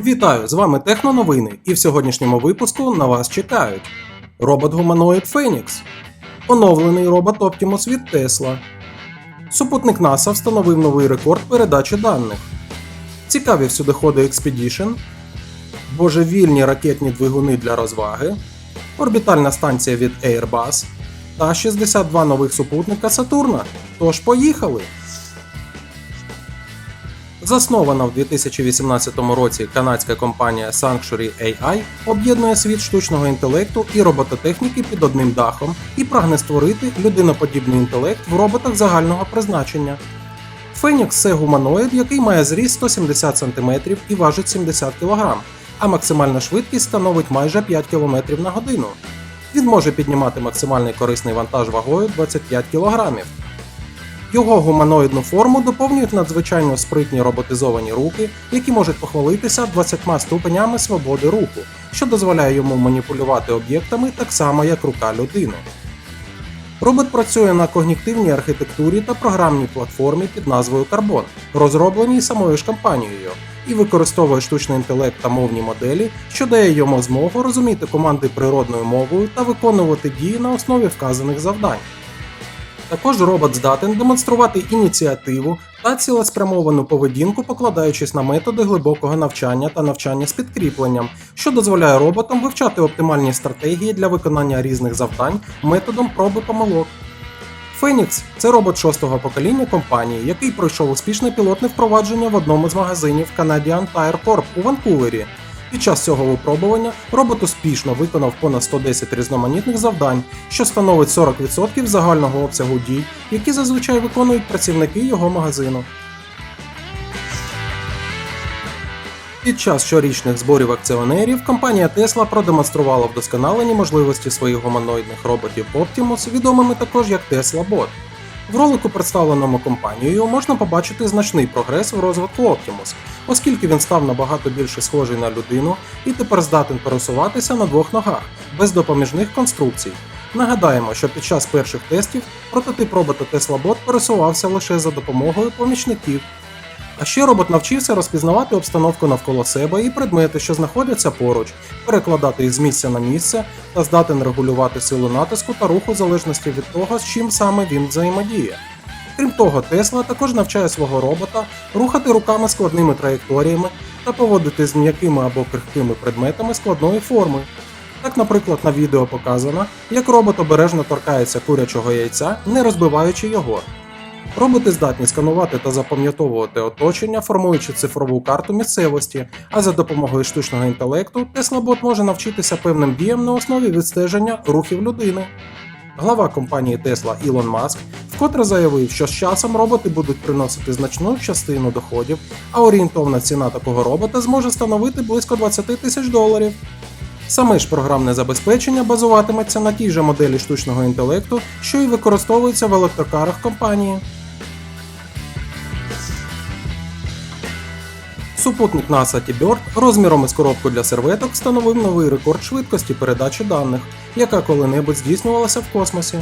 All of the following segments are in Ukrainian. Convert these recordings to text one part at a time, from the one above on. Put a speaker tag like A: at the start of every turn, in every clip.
A: Вітаю! З вами Техноновини, і в сьогоднішньому випуску на вас чекають робот-гуманоїд Фенікс, оновлений робот Optimus від Tesla, супутник НАСА встановив новий рекорд передачі даних, цікаві всюдиходи Expedition, божевільні ракетні двигуни для розваги, орбітальна станція від Airbus та 62 нових супутника Сатурна. Тож поїхали! Заснована в 2018 році канадська компанія Sanctuary AI об'єднує світ штучного інтелекту і робототехніки під одним дахом і прагне створити людиноподібний інтелект в роботах загального призначення. Фенікс це гуманоїд, який має зріст 170 см і важить 70 кг, а максимальна швидкість становить майже 5 км на годину. Він може піднімати максимальний корисний вантаж вагою 25 кг. Його гуманоїдну форму доповнюють надзвичайно спритні роботизовані руки, які можуть похвалитися 20 ступенями свободи руху, що дозволяє йому маніпулювати об'єктами так само, як рука людини. Робот працює на когнітивній архітектурі та програмній платформі під назвою Carbon, розробленій самою ж компанією, і використовує штучний інтелект та мовні моделі, що дає йому змогу розуміти команди природною мовою та виконувати дії на основі вказаних завдань. Також робот здатен демонструвати ініціативу та цілеспрямовану поведінку, покладаючись на методи глибокого навчання та навчання з підкріпленням, що дозволяє роботам вивчати оптимальні стратегії для виконання різних завдань методом проби помилок. Фенікс це робот шостого покоління компанії, який пройшов успішне пілотне впровадження в одному з магазинів Canadian Tire Corp у Ванкувері. Під час цього випробування робот успішно виконав понад 110 різноманітних завдань, що становить 40% загального обсягу дій, які зазвичай виконують працівники його магазину. Під час щорічних зборів акціонерів компанія Tesla продемонструвала вдосконалені можливості своїх гуманоїдних роботів Optimus, відомими також як Tesla Bot. В ролику, представленому компанією, можна побачити значний прогрес в розвитку Optimus, оскільки він став набагато більше схожий на людину і тепер здатен пересуватися на двох ногах, без допоміжних конструкцій. Нагадаємо, що під час перших тестів прототип робота Tesla пересувався лише за допомогою помічників. А ще робот навчився розпізнавати обстановку навколо себе і предмети, що знаходяться поруч, перекладати їх з місця на місце та здатен регулювати силу натиску та руху в залежності від того, з чим саме він взаємодіє. Крім того, Тесла також навчає свого робота рухати руками складними траєкторіями та поводити з м'якими або крихкими предметами складної форми. Так, наприклад, на відео показано, як робот обережно торкається курячого яйця, не розбиваючи його. Роботи здатні сканувати та запам'ятовувати оточення, формуючи цифрову карту місцевості, а за допомогою штучного інтелекту Tesla-бот може навчитися певним діям на основі відстеження рухів людини. Глава компанії Tesla Ілон Маск вкотре заявив, що з часом роботи будуть приносити значну частину доходів, а орієнтовна ціна такого робота зможе становити близько 20 тисяч доларів. Саме ж програмне забезпечення базуватиметься на тій же моделі штучного інтелекту, що й використовується в електрокарах компанії. Супутник NASA T-Bird розміром із коробку для серветок встановив новий рекорд швидкості передачі даних, яка коли-небудь здійснювалася в космосі.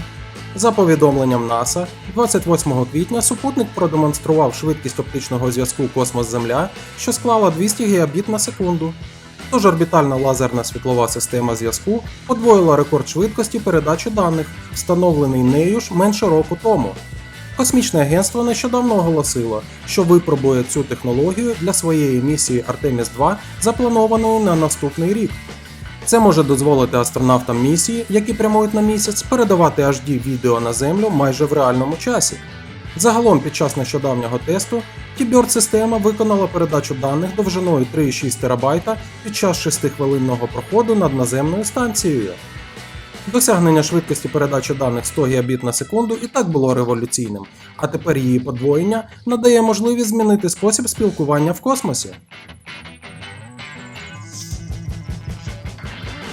A: За повідомленням НАСА, 28 квітня супутник продемонстрував швидкість оптичного зв'язку Космос-Земля, що склала 200 гігабіт на секунду. Тож орбітальна лазерна світлова система зв'язку подвоїла рекорд швидкості передачі даних, встановлений нею ж менше року тому. Космічне агентство нещодавно оголосило, що випробує цю технологію для своєї місії Artemis 2, запланованої на наступний рік. Це може дозволити астронавтам місії, які прямують на місяць, передавати HD відео на Землю майже в реальному часі. Загалом під час нещодавнього тесту T-Bird система виконала передачу даних довжиною 3,6 ТБ під час 6-хвилинного проходу над наземною станцією. Досягнення швидкості передачі даних 100 Гбіт на секунду і так було революційним, а тепер її подвоєння надає можливість змінити спосіб спілкування в космосі.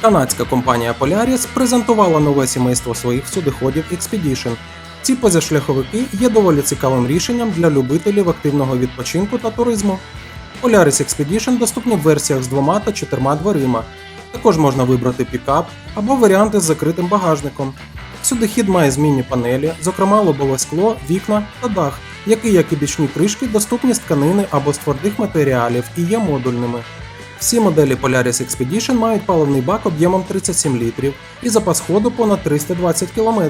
A: Канадська компанія Polaris презентувала нове сімейство своїх всюдиходів Expedition. Ці позашляховики є доволі цікавим рішенням для любителів активного відпочинку та туризму. Polaris Expedition доступні в версіях з двома та чотирма дверима. Також можна вибрати пікап або варіанти з закритим багажником. Сюди хід має змінні панелі, зокрема лобове скло, вікна та дах, які, як і бічні кришки, доступні з тканини або з твердих матеріалів і є модульними. Всі моделі Polaris Expedition мають паливний бак об'ємом 37 літрів і запас ходу понад 320 км.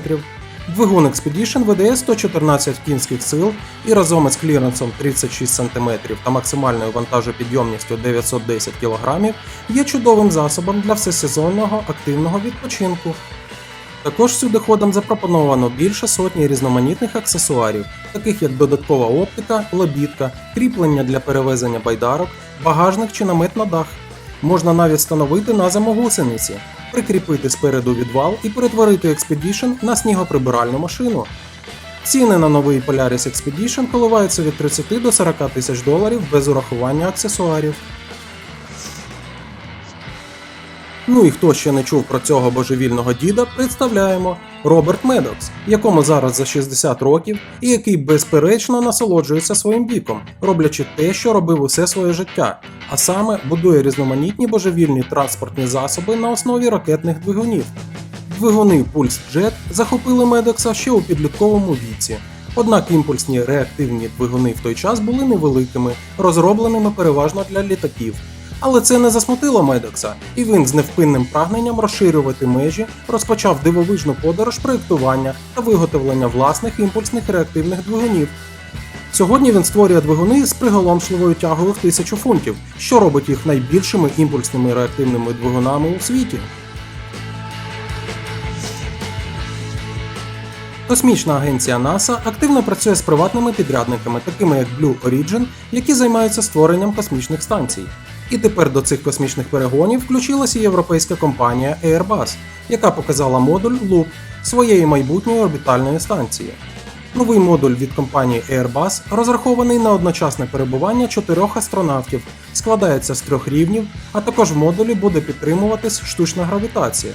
A: Двигун Expedition видає 114 кінських сил і разом із кліренсом 36 см та максимальною вантажопідйомністю 910 кг є чудовим засобом для всесезонного активного відпочинку. Також сюдиходам запропоновано більше сотні різноманітних аксесуарів, таких як додаткова оптика, лебідка, кріплення для перевезення байдарок, багажник чи намет на дах. Можна навіть встановити на зиму прикріпити спереду відвал і перетворити Expedition на снігоприбиральну машину. Ціни на новий Polaris Expedition коливаються від 30 до 40 тисяч доларів без урахування аксесуарів. Ну і хто ще не чув про цього божевільного діда, представляємо Роберт Медокс, якому зараз за 60 років, і який безперечно насолоджується своїм віком, роблячи те, що робив усе своє життя, а саме будує різноманітні божевільні транспортні засоби на основі ракетних двигунів. Двигуни Pulse Jet захопили Медокса ще у підлітковому віці. Однак імпульсні реактивні двигуни в той час були невеликими, розробленими переважно для літаків. Але це не засмутило Медокса, і він з невпинним прагненням розширювати межі розпочав дивовижну подорож проєктування та виготовлення власних імпульсних реактивних двигунів. Сьогодні він створює двигуни з приголомшливою тягою в 1000 фунтів, що робить їх найбільшими імпульсними реактивними двигунами у світі. Космічна агенція NASA активно працює з приватними підрядниками, такими як Blue Origin, які займаються створенням космічних станцій. І тепер до цих космічних перегонів включилася європейська компанія Airbus, яка показала модуль Loop своєї майбутньої орбітальної станції. Новий модуль від компанії Airbus розрахований на одночасне перебування чотирьох астронавтів, складається з трьох рівнів, а також в модулі буде підтримуватись штучна гравітація.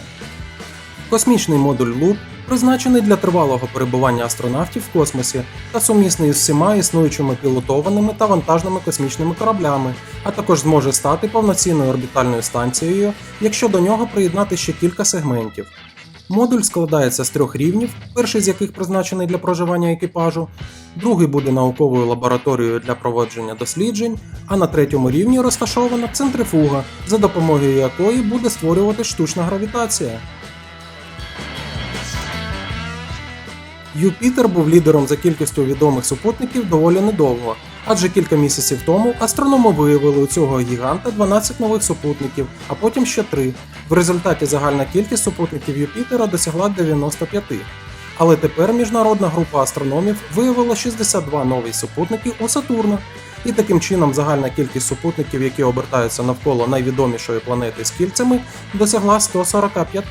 A: Космічний модуль Loop призначений для тривалого перебування астронавтів в космосі та сумісний з всіма існуючими пілотованими та вантажними космічними кораблями, а також зможе стати повноцінною орбітальною станцією, якщо до нього приєднати ще кілька сегментів. Модуль складається з трьох рівнів, перший з яких призначений для проживання екіпажу, другий буде науковою лабораторією для проводження досліджень, а на третьому рівні розташована центрифуга, за допомогою якої буде створювати штучна гравітація. Юпітер був лідером за кількістю відомих супутників доволі недовго, адже кілька місяців тому астрономи виявили у цього гіганта 12 нових супутників, а потім ще 3. В результаті загальна кількість супутників Юпітера досягла 95. Але тепер міжнародна група астрономів виявила 62 нові супутники у Сатурна. І таким чином загальна кількість супутників, які обертаються навколо найвідомішої планети з кільцями, досягла 145.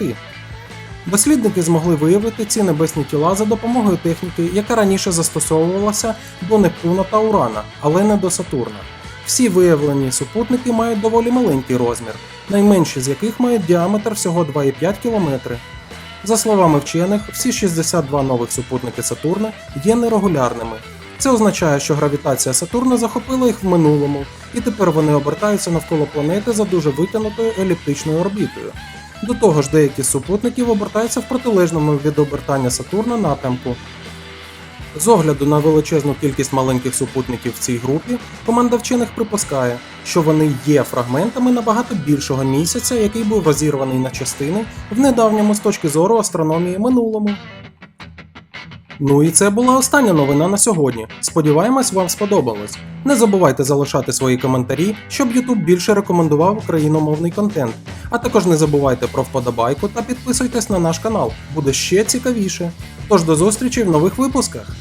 A: Дослідники змогли виявити ці небесні тіла за допомогою техніки, яка раніше застосовувалася до Нептуна та Урана, але не до Сатурна. Всі виявлені супутники мають доволі маленький розмір, найменші з яких мають діаметр всього 2,5 км. За словами вчених, всі 62 нових супутники Сатурна є нерегулярними. Це означає, що гравітація Сатурна захопила їх в минулому, і тепер вони обертаються навколо планети за дуже витягнутою еліптичною орбітою. До того ж, деякі з супутників обертаються в протилежному від обертання Сатурна напрямку. З огляду на величезну кількість маленьких супутників в цій групі, команда вчених припускає, що вони є фрагментами набагато більшого місяця, який був розірваний на частини в недавньому з точки зору астрономії минулому. Ну і це була остання новина на сьогодні. Сподіваємось, вам сподобалось. Не забувайте залишати свої коментарі, щоб YouTube більше рекомендував україномовний контент. А також не забувайте про вподобайку та підписуйтесь на наш канал, буде ще цікавіше. Тож до зустрічі в нових випусках!